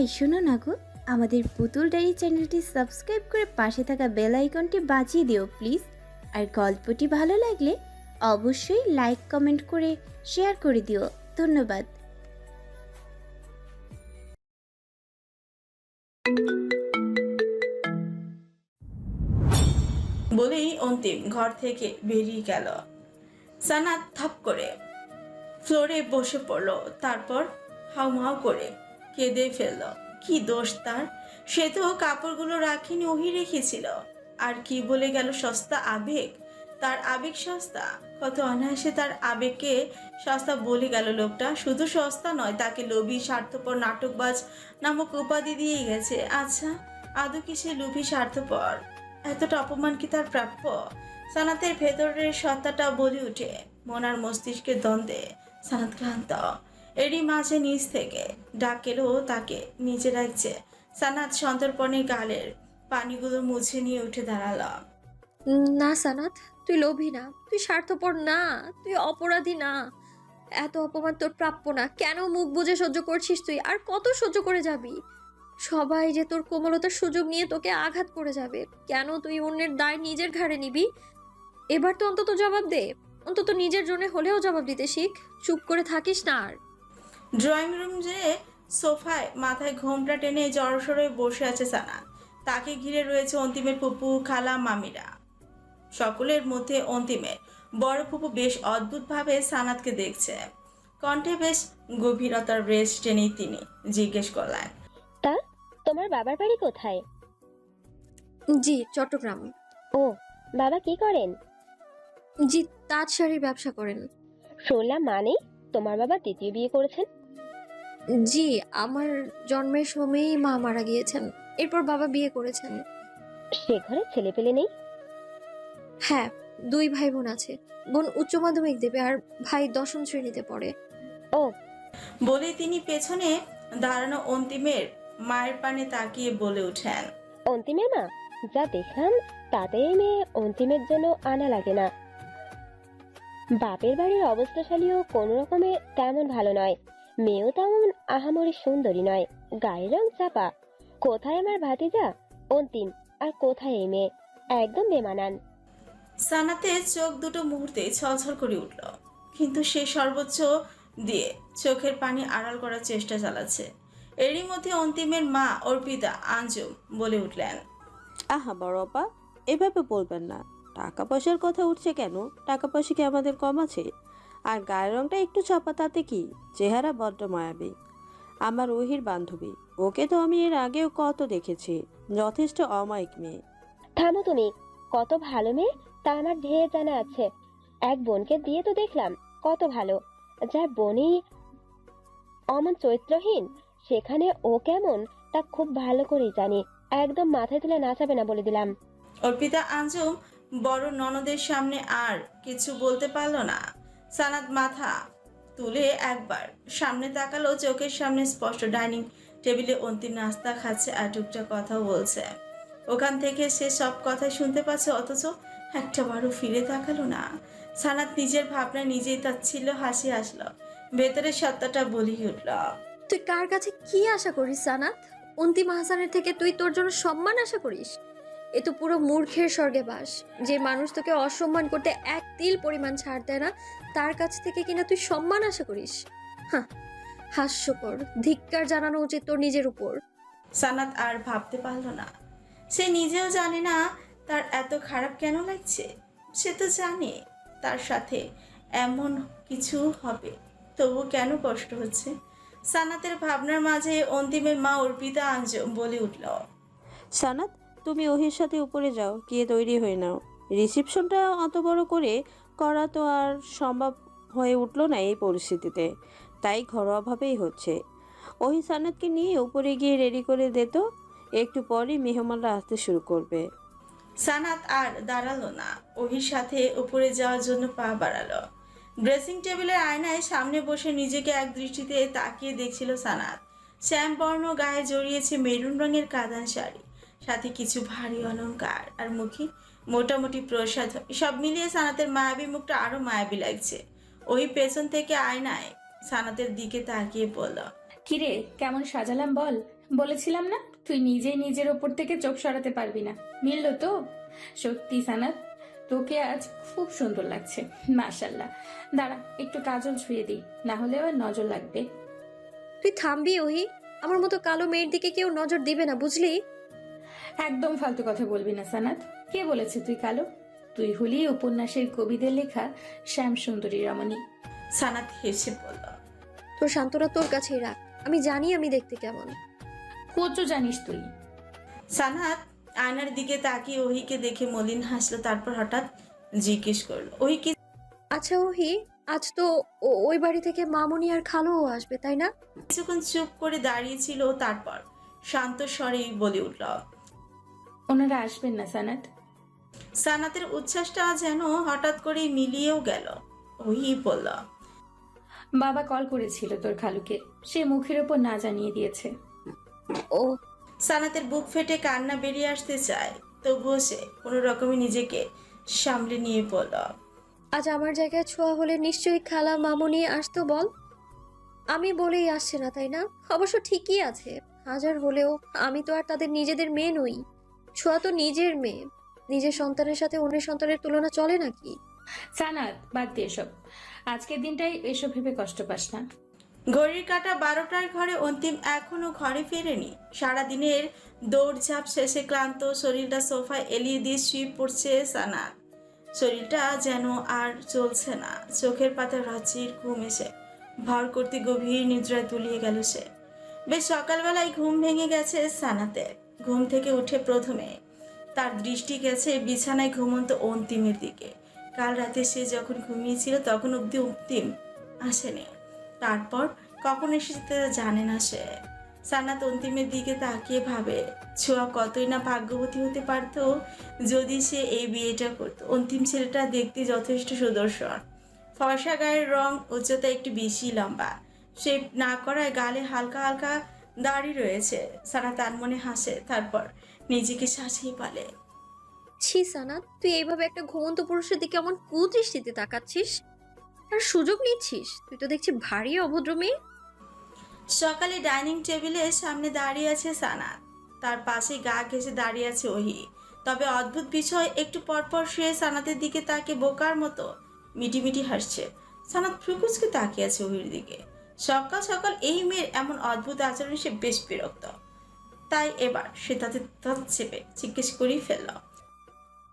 এই শোনো না গো, আমাদের পুতুল ডায়েরি চ্যানেলটি সাবস্ক্রাইব করে পাশে থাকা বেল আইকনটি বাজিয়ে দিও, প্লিজ। আর গল্পটি ভালো লাগলে অবশ্যই লাইক, কমেন্ট করে শেয়ার করে দিও। ধন্যবাদ। বলেই অন্তিম ঘর থেকে বেরিয়ে গেল। সানা থাপ করে ফ্লোরে বসে পড়ল, তারপর হাউমাউ করে কেঁদে ফেলল। কি দোষ তার? সে তো কাপড়গুলো রাখিনি ওহি রেখেছিল। আর কি বলে গেল সস্তা আবেগ? তার আবেগ সস্তা? কত অনায়াসে তার আবেগকে সস্তা বলে গেল লোকটা। শুধু সস্তা নয়, তাকে লোভী, স্বার্থপর, নাটকবাজ নামক উপাধি দিয়ে গেছে। আচ্ছা আদৌ কি সে লোভী, স্বার্থপর? এতটা অপমান কি তার প্রাপ্য? সানাতের ভেতরের সত্তাটা বলে উঠে মনার মস্তিষ্কের দ্বন্দ্বে। সানাত ক্লান্ত। এরই মাঝে নিচ থেকে ডাক এলো তাকে নিচে রাখছে সানাত সন্তর্পণে গালের পানিগুলো মুছে নিয়ে উঠে দাঁড়াল। না সানাত, তুই লোভী না, তুই স্বার্থপর না, তুই অপরাধী না। এত অপমান তোর প্রাপ্য না, কেন মুখ বুজে সহ্য করছিস তুই? আর কত সহ্য করে যাবি? সবাই যে তোর কোমলতার সুযোগ নিয়ে তোকে আঘাত করে যাবে, কেন তুই অন্যের দায় নিজের ঘাড়ে নিবি? এবার তো অন্তত জবাব দে। অন্তত নিজের জন্য হলেও জবাব দিতে শিখ। চুপ করে থাকিস না আর। ড্রয়িং রুম যে সোফায় মাথায় ঘোমটা টেনে জড়সড়ে বসে আছে সানা। তাকে ঘিরে রয়েছে অন্তিমের ফুপু খালা মামিরা। সকলের মধ্যে অন্তিমের বড় ফুপু বেশ অদ্ভুতভাবে সানাতকে দেখছে। কণ্ঠে বেশ গভীরতার রেস টেনেই তিনি জিজ্ঞেস করলেন তা তোমার বাবার বাড়ি কোথায়? জি চট্টগ্রাম। ও বাবা কি করেন? জি তাঁত শাড়ির ব্যবসা করেন। শুনলাম মানে তোমার বাবা দ্বিতীয় বিয়ে করেছেন। জি আমার জন্মের সময়ই মা মারা গিয়েছেন। এরপর বাবা বিয়ে করেছেন। সে ঘরে ছেলে পেলে নেই? হ্যাঁ দুই ভাই বোন আছে। বোন উচ্চ মাধ্যমিক দেবে আর ভাই দশম শ্রেণীতে পড়ে। ও। বলে তিনি পেছনে দাঁড়ানো অন্তিমের মায়ের পানে তাকিয়ে বলে ওঠেন অন্তিমের মা যা দেখলাম তাতে মেয়ে অন্তিমের জন্য আনা লাগে না। বাপের বাড়ির অবস্থাশালীও কোনো রকমে তেমন ভালো নয়। মেয়েও তেমন আহামরি সুন্দরী নয়। গায়ের রং চাপা। কোথায় আমার ভাতিজা? অন্তিম আর কোথায় এই মেয়ে? একদম বেমানান। সানাতের চোখ দুটো মুহূর্তে ছলছল করে উঠল। কিন্তু সে সর্বোচ্চ দিয়ে চোখের পানি আড়াল করার চেষ্টা চালাচ্ছে। এরই মধ্যে অন্তিমের মা অর্পিতা আঞ্জুম বলে উঠলেন আহা বড় আপা এভাবে বলবেন না। টাকা পয়সার কথা উঠছে কেন? টাকা পয়সা কি আমাদের কম আছে? আর গায়ের রংটা একটু চাপা তাতে কি? চেহারা বড্ড মায়াবী। আমার ওহির বান্ধবী। ওকে তো আমি এর আগেও কত দেখেছি। যথেষ্ট অমায়িক মেয়ে। থামো তুমি কত ভালো মেয়ে তা আমার ঢের জানা আছে। এক বোনকে দিয়ে তো দেখলাম কত ভালো। যার বোনই অমন চরিত্রহীন সেখানে ও কেমন তা খুব ভালো করেই জানি। একদম মাথায় তুলে নাচাবে না বলে দিলাম। অর্পিতা আঞ্জুম বড় ননদের সামনে আর কিছু বলতে পারল না। সানাত মাথা তুলে একবার। সামনে তাকালো, চোখের সামনে স্পষ্ট ডাইনিং টেবিলে অন্তিম নাস্তা খাচ্ছে আর টুকটাক কথাও বলছে। ওখান থেকে সে সব কথাই শুনতে পাচ্ছে, অথচ একটা বারও ফিরে তাকালো না। সানাত নিজের ভাবনা নিজেই তাচ্ছিল হাসি আসলো ভেতরের সত্তাটা বলি উঠল। তুই কার কাছে কি আশা করিস সানাত? অন্তিম হাসানের থেকে তুই তোর জন্য সম্মান আশা করিস? এ তো পুরো মূর্খের স্বর্গে বাস। যে মানুষ তোকে অসম্মান করতে এক তিল পরিমাণ ছাড় দেয় না তার কাছ থেকে কিনা তুই সম্মান আশা করিস? হাহ, হাস্যকর ধিক্কার জানানো উচিত তোর নিজের উপর। সানাত আর ভাবতে পারল না। সে নিজেও জানে না তার এত খারাপ কেন লাগছে। সে তো জানে তার সাথে এমন কিছু হবে তবু কেন কষ্ট হচ্ছে? সানাতের ভাবনার মাঝে অন্তিমের মা অর্পিতা আঞ্জম বলে উঠল সানাত তুমি ওহির সাথে উপরে যাও গিয়ে তৈরি হয়ে নাও। রিসেপশনটা অত বড় করে করা তো আর সম্ভব হয়ে উঠল না এই পরিস্থিতিতে। তাই ঘরোয়াভাবেই হচ্ছে। ওহি সানাতকে নিয়ে উপরে গিয়ে রেডি করে দিত একটু পরই মেহমানরা আসতে শুরু করবে। সানাত আর দাঁড়াল না। ওহির সাথে উপরে যাওয়ার জন্য পা বাড়ালো। ড্রেসিং টেবিলের আয়নায় সামনে বসে নিজেকে এক দৃষ্টিতে তাকিয়ে দেখছিল সানাত। শ্যাম বর্ণ গায়ে জড়িয়েছে মেরুন রঙের কাদান শাড়ি, সাথে কিছু ভারী অলংকার আর মুখে মোটামুটি প্রসাদ সব মিলিয়ে সানাতের মায়াবী মুখটা আরও মায়াবী লাগছে। ওই পেছন থেকে আয়নায় সানাতের দিকে তাকিয়ে বলল কিরে কেমন সাজালাম বল? বলেছিলাম না তুই নিজেই নিজের ওপর থেকে চোখ সরাতে পারবি না। মিলল তো? সত্যি সানাত তোকে আজ খুব সুন্দর লাগছে মাশাল্লাহ দাঁড়া একটু কাজল ছুঁয়ে দিই না হলে আবার নজর লাগবে। তুই থামবি ওহি আমার মতো কালো মেয়ের দিকে কেউ নজর দিবে না বুঝলি? একদম ফালতু কথা বলবি না সানাত। কে বলেছে তুই কালো? তুই হলি উপন্যাসের কবিদের লেখা শ্যাম সুন্দরী রমণী। সানাত হেসে বলল তোর সান্ত্বনা তোর কাছেই রাখ। আমি জানি আমি দেখতে কেমন। কোচও জানিস তুই? সানাত আয়নার দিকে তাকিয়ে ওহিকে দেখে মলিন হাসলো তারপর হঠাৎ জিজ্ঞেস করল ওহি কি আচ্ছা ওহি আজ তো ও- ওই বাড়ি থেকে মামুনি আর খালোও আসবে তাই না? কিছুক্ষণ চুপ করে দাঁড়িয়েছিল তারপর শান্ত স্বরেই বলে উঠল ওনারা আসবেন না সানাত? সানাতের উচ্ছ্বাসটা যেন হঠাৎ করেই মিলিয়েও গেল। ওহি বলল বাবা কল করেছিল তোর খালুকে। সে মুখের ওপর না জানিয়ে দিয়েছে। ও। সানাতের বুক ফেটে কান্না বেরিয়ে আসতে চায়। তবুও সে কোনো রকমে নিজেকে সামলে নিয়ে বলল আজ আমার জায়গায় ছোঁয়া হলে নিশ্চয়ই খালা মামুনি আসতো বল। আমি বলেই আসছে না তাই না? অবশ্য ঠিকই আছে। হাজার হলেও আমি তো আর তাদের নিজেদের মেয়ে নই। ছোঁয়া তো নিজের মেয়ে। নিজের সন্তানের সাথে অন্যের সন্তানের তুলনা চলে নাকি? সানাত, বাদ দিয়ে এসব। আজকের দিনটাই এসব ভেবে কষ্ট পাস না। ঘড়ির কাটা বারোটার ঘরে অন্তিম এখনও ঘরে ফেরেনি। সারাদিনের দৌড়ঝাঁপ শেষে ক্লান্ত শরীরটা সোফায় এলিয়ে দিয়ে শুয়ে পড়ছে সানাত। শরীরটা যেন আর চলছে না। চোখের পাতা রাঁচির ঘুম এসে ভর করতে গভীর নিদ্রায় তুলিয়ে গেল সে। বেশ সকালবেলায় ঘুম ভেঙে গেছে সানাতে ঘুম থেকে উঠে প্রথমে তার দৃষ্টি গেছে বিছানায় ঘুমন্ত অন্তিমের দিকে। কাল রাতে সে যখন ঘুমিয়েছিল, তখন অবধি অন্তিম আসেনি। তারপর কখন এসেছে তা জানে না সে। সানাত অন্তিমের দিকে তাকিয়ে ভাবে, ছোঁয়া কতই না ভাগ্যবতী হতে পারত যদি সে এই বিয়েটা করতো। অন্তিম ছেলেটা দেখতে যথেষ্ট সুদর্শন। ফর্সা গায়ের রং উচ্চতা একটু বেশি লম্বা। সে না করায় গালে হালকা হালকা দাড়ি রয়েছে। সানা তার মনে হাসে। তারপর নিজেকে শাসিয়ে পালে ছি সানাত তুই এইভাবে একটা ঘুমন্ত পুরুষের দিকে এমন কুদৃষ্টিতে তাকাচ্ছিস? আর সুযোগ নিচ্ছিস? তুই তো দেখছি ভারী অভদ্র মেয়ে। সকালে ডাইনিং টেবিলের সামনে দাঁড়িয়ে আছে সানাত তার পাশে গা ঘেঁষে দাঁড়িয়ে আছে ওহি। তবে অদ্ভুত বিষয় একটু পরপর সে সানাতের দিকে তাকে বোকার মতো মিটিমিটি হাসছে। সানাত ফ্রুকুসকে তাকিয়ে আছে ওহির দিকে। সকাল সকাল এই মেয়ের এমন অদ্ভুত আচরণে সে বেশ বিরক্ত। তাই এবার সে তাতে দাঁত চেপে জিজ্ঞেস করেই ফেলল।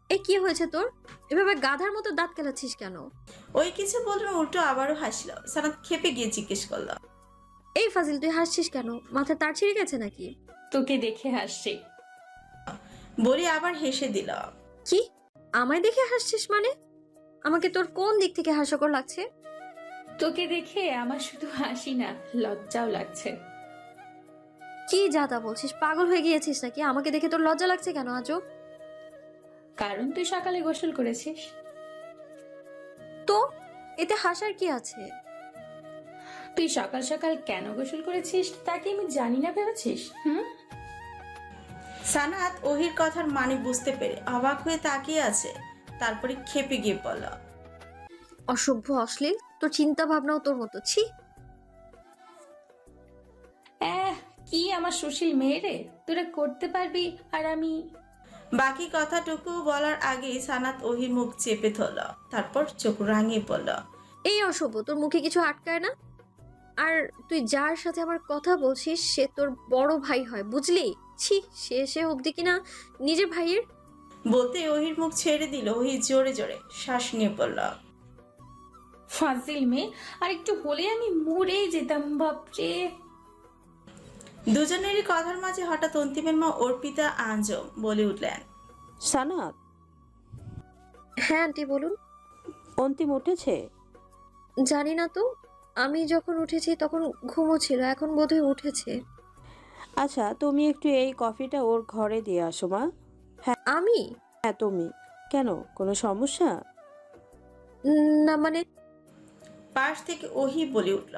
এ কি হয়েছে তোর? এভাবে গাধার মতো দাঁত কেলাচ্ছিস কেন? ওই কিছু বললেন উল্টো আবারও হাসল। সানাত খেপে গিয়ে জিজ্ঞেস করল। এই ফাজিল তুই হাসছিস কেন? মাথায় তার ছিঁড়ে গেছে নাকি? তোকে দেখে হাসছে। বলি আবার হেসে দিল। কি? আমায় দেখে হাসছিস মানে? আমাকে তোর কোন দিক থেকে হাস্যকর লাগছে? তোকে দেখে আমার শুধু হাসি না লজ্জাও লাগছে। কি যাতা বলছিস? পাগল হয়ে গিয়েছিস নাকি? আমাকে দেখে তোর লজ্জা লাগছে কেন আজও কারণ তুই সকালে গোসল করেছিস। তো? এতে হাসার কি আছে? তুই সকাল সকাল কেন গোসল করেছিস তা কি আমি জানি না ভেবেছিস? হুম? সানাত ওহির কথার মানে বুঝতে পেরে অবাক হয়ে তাকিয়ে আছে। তারপরে খেপে গিয়ে বলল অসভ্য অশ্লীল? তোর চিন্তা ভাবনাও তোর মতো ছি! কি আমার সুশীল মেয়ে রে? তোরা করতে পারবি আর আমি বাকি কথাটুকু বলার আগেই সানাত ওহির মুখ চেপে ধরল। তারপর চোখ রাঙিয়ে পড়ল এই অসভ্য তোর মুখে কিছু আটকায় না? আর তুই যার সাথে আমার কথা বলছিস সে তোর বড় ভাই হয় বুঝলি? ছি সে সে অবধি কিনা নিজের ভাইয়ের? বলতে ওহির মুখ ছেড়ে দিল ওহি জোরে জোরে শ্বাস নিয়ে পড়ল ফাজিল মেয়ে আর একটু হলে আমি মরেই যেতাম বাপরে। দুজনেরই কথার মাঝে হঠাৎ অন্তিমের মা অর্পিতা আঞ্জম বলে উঠলেন। সানাত? হ্যাঁ আন্টি বলুন। অন্তিম উঠেছে? জানি না তো। আমি যখন উঠেছি তখন ঘুমো ছিল এখন বোধহয় উঠেছে। আচ্ছা তুমি একটু এই কফিটা ওর ঘরে দিয়ে আসো মা। হ্যাঁ। আমি? হ্যাঁ তুমি। কেন কোনো সমস্যা? না মানে পাশ থেকে ওহি বলে উঠল।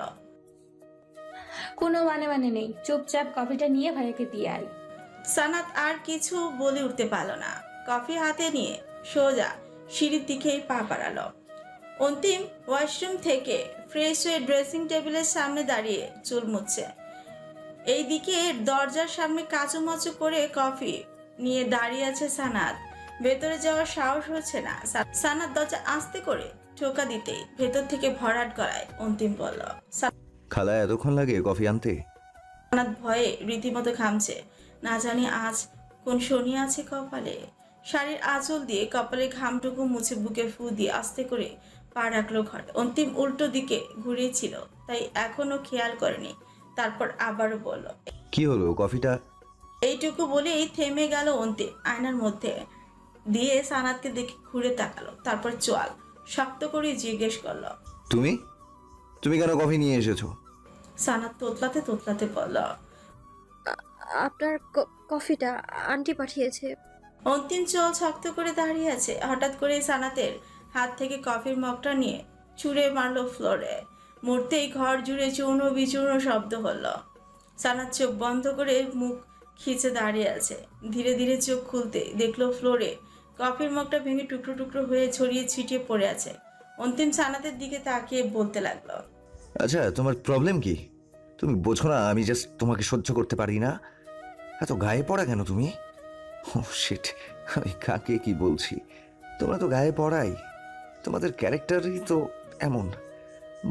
কোনো মানে মানে নেই। চুপচাপ কফিটা নিয়ে ভাইয়াকে দিয়ে আয়। সানাত আর কিছু বলে উঠতে পারল না। কফি হাতে নিয়ে সোজা সিঁড়ির দিকেই পা বাড়ালো। অন্তিম ওয়াশরুম থেকে ফ্রেশ হয়ে ড্রেসিং টেবিলের সামনে দাঁড়িয়ে চুল মুছছে এইদিকে দরজার সামনে কাচুমাচু করে কফি নিয়ে দাঁড়িয়ে আছে সানাত। ভেতরে যাওয়ার সাহস হচ্ছে না। সানাত দরজা আস্তে করে ঠোকা দিতেই ভেতর থেকে ভরাট গলায় অন্তিম বলল খালা এতক্ষণ লাগে কফি আনতে? সানাত ভয়ে রীতিমতো ঘামছে। না জানি আজ কোন শনি আছে কপালে। শাড়ির আঁচল দিয়ে কপালের ঘামটুকু মুছে বুকে ফু দিয়ে আস্তে করে পা রাখল ঘরে। অন্তিম উল্টো দিকে ঘুরিয়েছিল তাই এখনও খেয়াল করেনি। তারপর আবারও বলল কি হলো কফিটা? এইটুকু বলেই থেমে গেল অন্তিম। আয়নার মধ্যে দিয়ে সানাতকে দেখে ঘুরে তাকালো তারপর চোয়াল শক্ত করে জিজ্ঞেস করল তুমি? তুমি কেন কফি নিয়ে এসেছ? সানাত তোতলাতে তোতলাতে বলল আপনার কফিটা আন্টি পাঠিয়েছে। অন্তিম চোল শক্ত করে দাঁড়িয়ে আছে। হঠাৎ করে সানাতের হাত থেকে কফির মগটা নিয়ে ছুঁড়ে মারলো ফ্লোরে। মরতেই ঘর জুড়ে চূর্ণ বিচূর্ণ শব্দ হলো। সানাত চোখ বন্ধ করে মুখ খিচে দাঁড়িয়ে আছে। ধীরে ধীরে চোখ খুলতে দেখল ফ্লোরে কফির মগটা ভেঙে টুকরো টুকরো হয়ে ছড়িয়ে ছিটিয়ে পড়ে আছে। অন্তিম সানাতের দিকে তাকিয়ে বলতে লাগল। আচ্ছা তোমার প্রবলেম কি? তুমি বোঝো না, আমি জাস্ট তোমাকে সহ্য করতে পারি না। এত গায়ে পড়া কেন তুমি? ও শিট আমি কাকে কি বলছি? তোমরা তো গায়ে পড়াই। তোমাদের ক্যারেক্টারই তো এমন।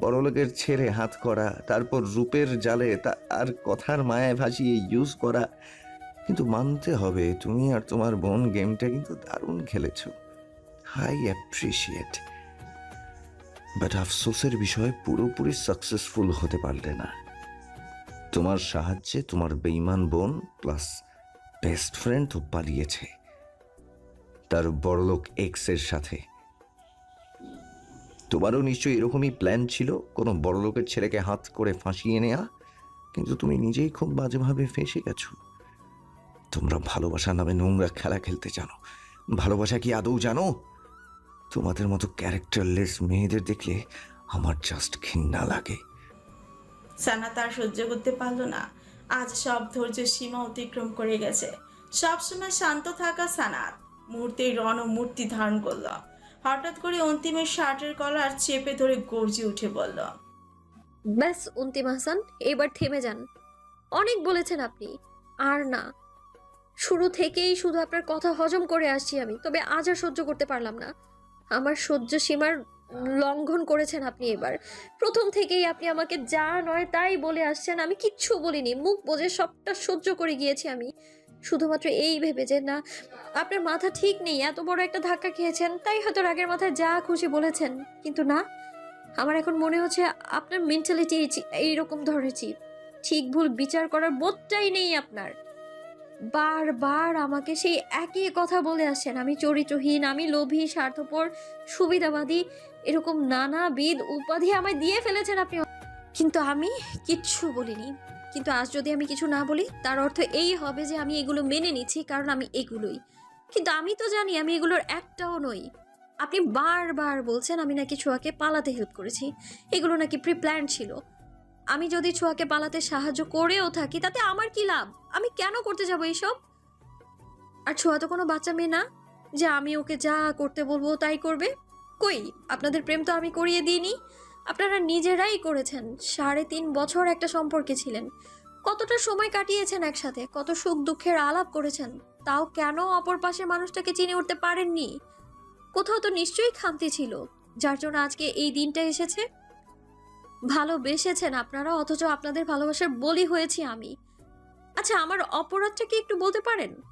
বড়লোকের ছেড়ে হাত করা, তারপর রূপের জালে, তা আর কথার মায়ায় ভাসিয়ে ইউজ করা। কিন্তু মানতে হবে, তুমি আর তোমার বোন গেমটা কিন্তু দারুণ খেলেছো। হাই অ্যাপ্রিসিয়েট বাট আফসোসের বিষয় পুরোপুরি সাকসেসফুল হতে পারলে না। তোমার সাহায্যে তোমার বেইমান বোন প্লাস বেস্ট ফ্রেন্ড তো পালিয়েছে। তার বড়লোক এক্সের সাথে। তোমারও নিশ্চয়ই এরকমই প্ল্যান ছিল, কোনো বড়লোকের ছেলেকে হাত করে ফাঁসিয়ে নেয়া, কিন্তু তুমি নিজেই খুব বাজেভাবে ফেঁসে গেছো। তোমরা ভালোবাসা নামে নোংরা খেলা খেলতে জানো। ভালোবাসা কি আদৌ জানো? তোমাদের মতো ক্যারেক্টারলেস মেয়েদের দেখলে আমার জাস্ট ঘৃণা লাগে। সানা তার সহ্য করতে পারল না। আজ সব ধৈর্য সীমা অতিক্রম করে গেছে। সবসময় শান্ত থাকা সানাত মুহূর্তেই রণ মূর্তি ধারণ করল। হঠাৎ করে অন্তিমের শার্টের কলার চেপে ধরে গর্জে উঠে বলল ব্যাস অন্তিম হাসান এবার থেমে যান। অনেক বলেছেন আপনি আর না। শুরু থেকেই শুধু আপনার কথা হজম করে আসছি আমি তবে আজ আর সহ্য করতে পারলাম না। আমার সহ্য সীমার লঙ্ঘন করেছেন আপনি এবার। প্রথম থেকেই আপনি আমাকে যা নয় তাই বলে আসছেন, আমি কিচ্ছু বলিনি। মুখ বোঝে সবটা সহ্য করে গিয়েছি আমি। শুধুমাত্র এই ভেবে যে, না, আপনার মাথা ঠিক নেই, এত বড় একটা ধাক্কা খেয়েছেন, তাই হয়তো রাগের মাথায় যা খুশি বলেছেন। কিন্তু না, আমার এখন মনে হচ্ছে আপনার মেন্টালিটি এইরকম চিপ ঠিক ভুল বিচার করার বোধটাই নেই আপনার। বারবার আমাকে সেই একই কথা বলে আসছেন। আমি চরিত্রহীন, আমি লোভী, স্বার্থপর, সুবিধাবাদী, এরকম নানাবিধ উপাধি আমায় দিয়ে ফেলেছেন আপনি। কিন্তু আমি কিচ্ছু বলিনি। কিন্তু আজ যদি আমি কিছু না বলি, তার অর্থ এই হবে যে আমি এগুলো মেনে নিচ্ছি, কারণ আমি এগুলোই। কিন্তু আমি তো জানি আমি এগুলোর একটাও নই। আপনি বারবার বলছেন আমি নাকি ছোঁয়াকে পালাতে হেল্প করেছি। এগুলো নাকি প্রিপ্ল্যান ছিল। আমি যদি ছোঁয়াকে পালাতে সাহায্য করেও থাকি, তাতে আমার কি লাভ? আমি কেন করতে যাব এইসব? আর ছোঁয়া তো কোনো বাচ্চা মেয়ে না। যে আমি ওকে যা করতে বলব তাই করবে? কই, আপনাদের প্রেম তো আমি করিয়ে দিইনি। আপনারা নিজেরাই করেছেন। সাড়ে তিন বছর একটা সম্পর্কে ছিলেন। কতটা সময় কাটিয়েছেন একসাথে? কত সুখ দুঃখের আলাপ করেছেন? তাও কেন অপর পাশে মানুষটাকে চিনে উঠতে পারেননি? কোথাও তো নিশ্চয়ই খামতি ছিল। যার জন্য আজকে এই দিনটা এসেছে। ভালোবেসেছেন আপনারা, অথচ আপনাদের ভালোবাসার বলি হয়েছি আমি। আচ্ছা আমার অপরাধটা কি একটু বলতে পারেন?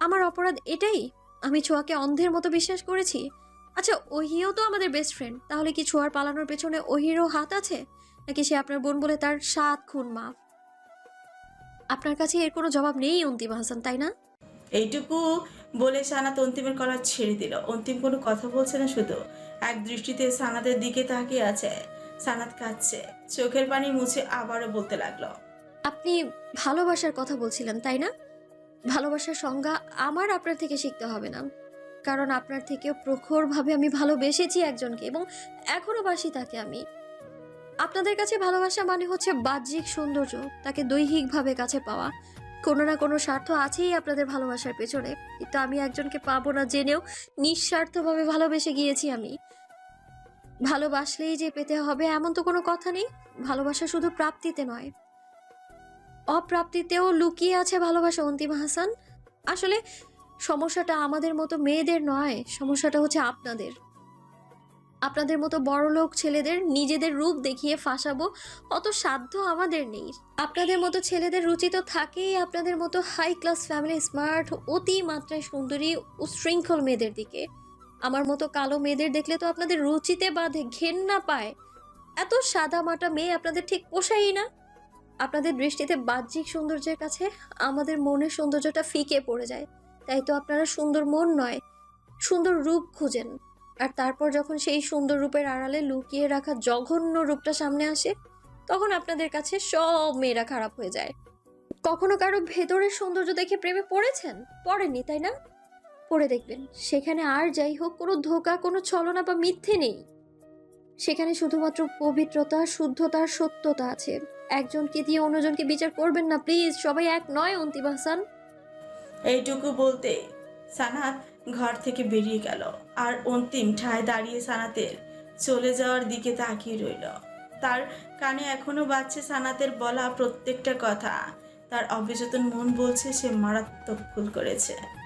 আমার অপরাধ এটাই, আমি ছোঁয়াকে অন্ধের মতো বিশ্বাস করেছি। আচ্ছা ওহিও তো আমাদের বেস্ট ফ্রেন্ড তাহলে কি ছোঁয়ার পালানোর পেছনে ওহিরও হাত আছে? নাকি সে আপনার বোন বলে তার সাত খুন মাফ? আপনার কাছে এর কোনো জবাব নেই, অন্তিম হাসান, তাই না? এইটুকু বলে সানাত অন্তিমের কলার ছেড়ে দিল। অন্তিম কোনো কথা বলছে না শুধু। এক দৃষ্টিতে সানাতের দিকে তাকিয়ে আছে। সানাত কাঁদছে চোখের পানি মুছে আবারও বলতে লাগল। আপনি ভালোবাসার কথা বলছিলেন, তাই না? ভালোবাসার সংজ্ঞা আমার আপনার থেকে শিখতে হবে না। কারণ আপনার থেকেও প্রখরভাবে আমি ভালোবেসেছি একজনকে এবং এখনও বাসি তাকে আমি। আপনাদের কাছে ভালোবাসা মানে হচ্ছে বাহ্যিক সৌন্দর্য, তাকে দৈহিকভাবে কাছে পাওয়া। কোনো না কোনো স্বার্থ আছেই আপনাদের ভালোবাসার পেছনে। কিন্তু আমি একজনকে পাবো না জেনেও নিঃস্বার্থভাবে ভালোবেসে গিয়েছি আমি। ভালোবাসলেই যে পেতে হবে এমন তো কোনো কথা নেই। ভালোবাসা শুধু প্রাপ্তিতে নয়। অপ্রাপ্তিতেও লুকিয়ে আছে ভালোবাসা, অন্তিম হাসান। আসলে সমস্যাটা আমাদের মতো মেয়েদের নয়, সমস্যাটা হচ্ছে আপনাদের। আপনাদের মতো বড়লোক ছেলেদের নিজেদের রূপ দেখিয়ে ফাঁসাবো অত সাধ্য আমাদের নেই। আপনাদের মতো ছেলেদের রুচি তো থাকেই আপনাদের মতো হাই ক্লাস ফ্যামিলি স্মার্ট অতি মাত্রায় সুন্দরী, উশৃঙ্খল মেয়েদের দিকে। আমার মতো কালো মেয়েদের দেখলে তো আপনাদের রুচিতে বাঁধে, ঘেন্না পায়। এত সাদা মাটা মেয়ে আপনাদের ঠিক পোষাই না। আপনাদের দৃষ্টিতে বাহ্যিক সৌন্দর্যের কাছে আমাদের মনের সৌন্দর্যটা ফিকে পড়ে যায়। তাই তো আপনারা সুন্দর মন নয়, সুন্দর রূপ খুঁজেন। আর তারপর যখন সেই সুন্দর রূপের আড়ালে লুকিয়ে রাখা জঘন্য রূপটা সামনে আসে, তখন আপনাদের কাছে সব মেয়েরা খারাপ হয়ে যায়। কখনো কারও ভেতরের সৌন্দর্য দেখে প্রেমে পড়েছেন? পড়েনি তাই না? পড়ে দেখবেন। সেখানে আর যাই হোক, কোনো ধোকা, কোনো ছলনা বা মিথ্যে নেই। সেখানে শুধুমাত্র পবিত্রতা, শুদ্ধতা সত্যতা আছে। একজনকে দিয়ে অন্যজনকে বিচার করবেন না, প্লিজ। সবাই এক নয়, অন্তিম হাসান এইটুকু বলতে সানাত ঘর থেকে বেরিয়ে গেল। আর অন্তিম ঠায় দাঁড়িয়ে সানাতের চলে যাওয়ার দিকে তাকিয়ে রইল। তার কানে এখনও বাজছে সানাতের বলা প্রত্যেকটা কথা। তার অবচেতন মন বলছে, সে মারাত্মক ভুল করেছে।